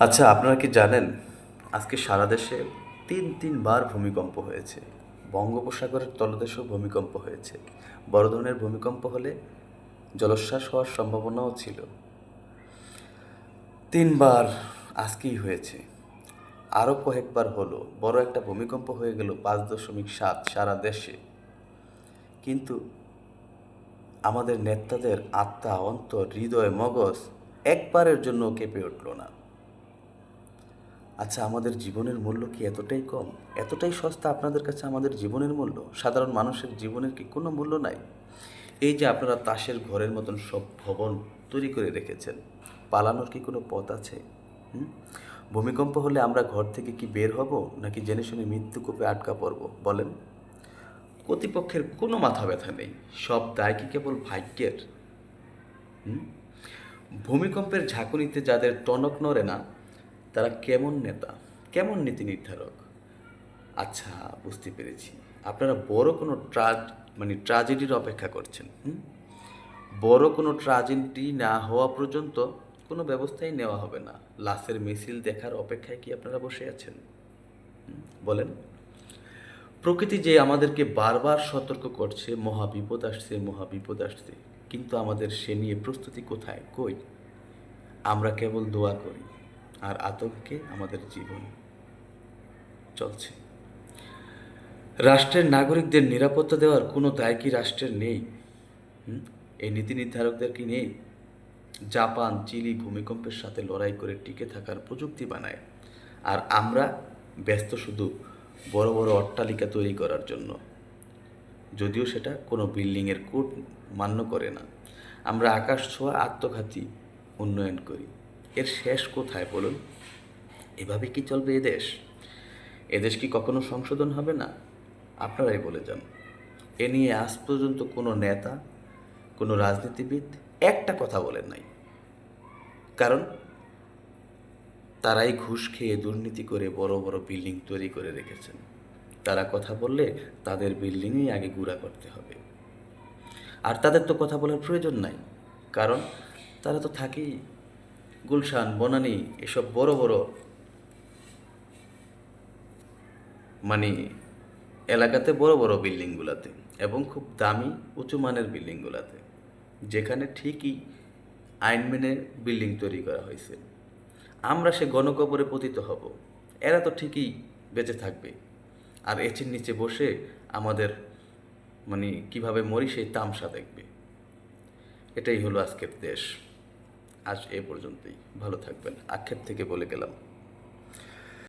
আচ্ছা আপনারা কি জানেন আজকে সারা দেশে তিন তিনবার ভূমিকম্প হয়েছে? বঙ্গোপসাগরের তলদেশেও ভূমিকম্প হয়েছে। বড় ধরনের ভূমিকম্প হলে জলোচ্ছ্বাস হওয়ার সম্ভাবনাও ছিল। তিনবার আজকেই হয়েছে। আরও কয়েকবার হলো। বড় একটা ভূমিকম্প হয়ে গেল পাঁচ দশমিক সাত সারা দেশে। কিন্তু আমাদের নেতাদের আত্মা, অন্তর, হৃদয়, মগজ একবারের জন্য কেঁপে উঠল না। আচ্ছা আমাদের জীবনের মূল্য কি এতটাই কম? এতটাই সস্তা আপনাদের কাছে আমাদের জীবনের মূল্য? সাধারণ মানুষের জীবনের কি কোনো মূল্য নাই? এই যে আপনারা তাসের ঘরের মতন সব ভবন তৈরি করে রেখেছেন, পালানোর কি কোনো পথ আছে? ভূমিকম্প হলে আমরা ঘর থেকে কি বের হব, নাকি জেনে শুনে মৃত্যুকূপে আটকা পড়ব? বলেন। কর্তৃপক্ষের কোনো মাথা ব্যথা নেই, সব দায় কি কেবল ভাগ্যের? ভূমিকম্পের ঝাঁকুনিতে যাদের টনক নড়ে না তারা কেমন নেতা? কেমন নীতি নির্ধারক? আচ্ছা বুঝতে পেরেছি। আপনারা বড় কোনো ট্রাজ মানে ট্রাজেডির অপেক্ষা করছেন? বড় কোনো ট্রাজেডি না হওয়া পর্যন্ত কোনো ব্যবস্থাই নেওয়া হবে না। লাশের মিছিল দেখার অপেক্ষায় কি আপনারা বসে আছেন? বলেন। প্রকৃতি যে আমাদেরকে বারবার সতর্ক করছে, মহা বিপদ আসছে, মহা বিপদ আসছে, কিন্তু আমাদের সে নিয়ে প্রস্তুতি কোথায়? কই? আমরা কেবল দোয়া করি। আর আতঙ্কে আমাদের জীবন চলছে। রাষ্ট্রের নাগরিকদের নিরাপত্তা দেওয়ার কোনো দায় কি রাষ্ট্রের নেই? এই নীতি নির্ধারকদের কি নেই? জাপান, চিলি ভূমিকম্পের সাথে লড়াই করে টিকে থাকার প্রযুক্তি বানায়। আর আমরা ব্যস্ত শুধু বড় বড় অট্টালিকা তৈরি করার জন্য। যদিও সেটা কোনো বিল্ডিংয়ের কোড মান্য করে না। আমরা আকাশ ছোঁয়া আত্মঘাতী উন্নয়ন করি। এর শেষ কোথায় বলুন? এভাবে কি চলবে এদেশ এদেশ কি কখনো সংশোধন হবে না? আপনারাই বলে যান। এ নিয়ে আজ পর্যন্ত কোনো নেতা, কোনো রাজনীতিবিদ একটা কথা বলেন নাই। কারণ তারাই ঘুষ খেয়ে দুর্নীতি করে বড় বড় বিল্ডিং তৈরি করে রেখেছেন। তারা কথা বললে তাদের বিল্ডিংই আগে গুঁড়া করতে হবে। আর তাদের তো কথা বলার প্রয়োজন নাই। কারণ তারা তো থাকেই। গুলশান, বনানী, এসব বড় বড় মানে এলাকাতে বড় বড় বিল্ডিংগুলোতে এবং খুব দামি, উঁচু মানের বিল্ডিংগুলোতে, যেখানে ঠিকই আইন মেনে বিল্ডিং তৈরি করা হয়েছে। আমরা সে গণকবরে পতিত হব। এরা তো ঠিকই বেঁচে থাকবে। আর এচির নিচে বসে আমাদের মানে কীভাবে মরি সেই তামসা দেখবে। এটাই হলো আজকের দেশ। আজ এ পর্যন্তই। ভালো থাকবেন। আক্ষেপ থেকে বলে গেলাম।